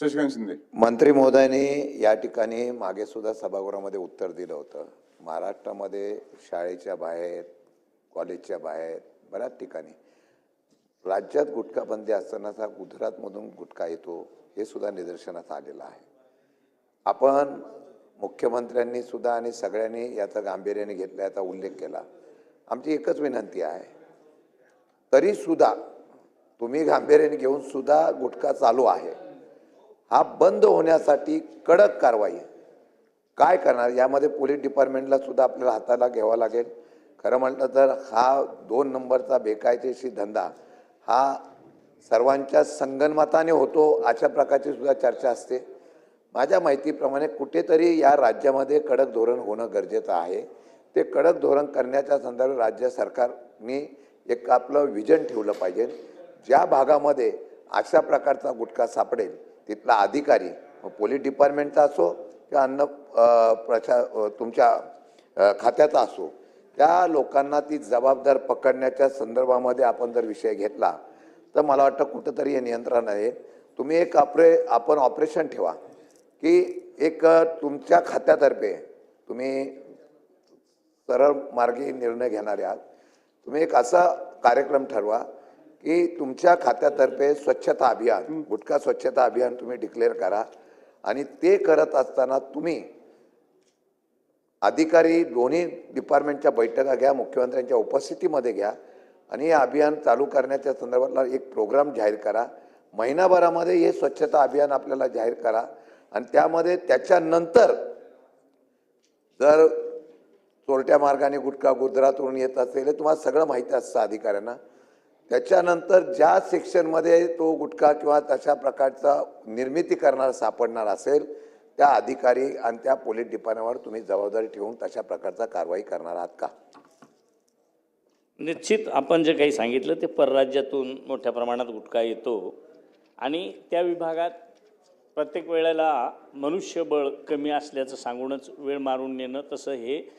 शशिकांत शिंदे. मंत्री महोदयांनी या ठिकाणी मागे सुद्धा सभागृहामध्ये उत्तर दिलं होतं. महाराष्ट्रामध्ये शाळेच्या बाहेर कॉलेजच्या बाहेर बऱ्याच ठिकाणी. राज्यात गुटखा बंदी असतानाचा गुजरातमधून गुटखा येतो हे सुद्धा निदर्शनास आलेलं आहे. आपण मुख्यमंत्र्यांनी सुद्धा आणि सगळ्यांनी याचा गांभीर्याने घेतला याचा उल्लेख केला. आमची एकच विनंती आहे. तरी सुद्धा तुम्ही गांभीर्याने घेऊन सुद्धा गुटखा चालू आहे. हा बंद होण्यासाठी कडक कारवाई काय करणार? यामध्ये पोलीस डिपार्टमेंटला सुद्धा आपल्याला हाताला घ्यावा लागेल. खरं म्हटलं तर हा दोन नंबरचा बेकायदेशीर धंदा हा सर्वांच्या संगनमताने होतो अशा प्रकारची सुद्धा चर्चा असते. माझ्या माहितीप्रमाणे कुठेतरी या राज्यामध्ये कडक धोरण होणं गरजेचं आहे. ते कडक धोरण करण्याच्या संदर्भात राज्य सरकारने एक आपलं विजन ठेवलं पाहिजे. ज्या भागामध्ये अशा प्रकारचा गुटखा सापडेल तिथला अधिकारी पोलीस डिपार्टमेंटचा असो किंवा अन्न प्रशा तुमच्या खात्याचा असो त्या लोकांना ती जबाबदार पकडण्याच्या संदर्भामध्ये आपण जर विषय घेतला तर मला वाटतं कुठंतरी हे नियंत्रण आहे. तुम्ही एक ऑपरे आपण ऑपरेशन ठेवा की एक तुमच्या खात्यातर्फे तुम्ही सरळ मार्गी निर्णय घेणारे आहात. तुम्ही एक असा कार्यक्रम ठरवा की तुमच्या खात्यातर्फे स्वच्छता अभियान गुटखा स्वच्छता अभियान तुम्ही डिक्लेअर करा. आणि ते करत असताना तुम्ही अधिकारी दोन्ही डिपार्टमेंटच्या बैठका घ्या मुख्यमंत्र्यांच्या उपस्थितीमध्ये घ्या आणि हे अभियान चालू करण्याच्या संदर्भातला एक प्रोग्राम जाहीर करा. महिनाभरामध्ये हे स्वच्छता अभियान आपल्याला जाहीर करा. आणि त्यामध्ये त्याच्यानंतर जर चोरट्या मार्गाने गुटखा गुजरातवरून येत असेल हे तुम्हाला सगळं माहिती असतं अधिकाऱ्यांना. त्याच्यानंतर ज्या सेक्शनमध्ये तो गुटखा किंवा तशा प्रकारचा निर्मिती करणारा सापडणार असेल त्या अधिकारी आणि त्या पोलीस डिपार्टमेंटवर तुम्ही जबाबदारी ठेवून तशा प्रकारचा कारवाई करणार आहात का? निश्चित आपण जे काही सांगितलं ते परराज्यातून मोठ्या प्रमाणात गुटखा येतो आणि त्या विभागात प्रत्येक वेळेला मनुष्यबळ कमी असल्याचं सांगूनच वेळ मारून नेणं तसं हे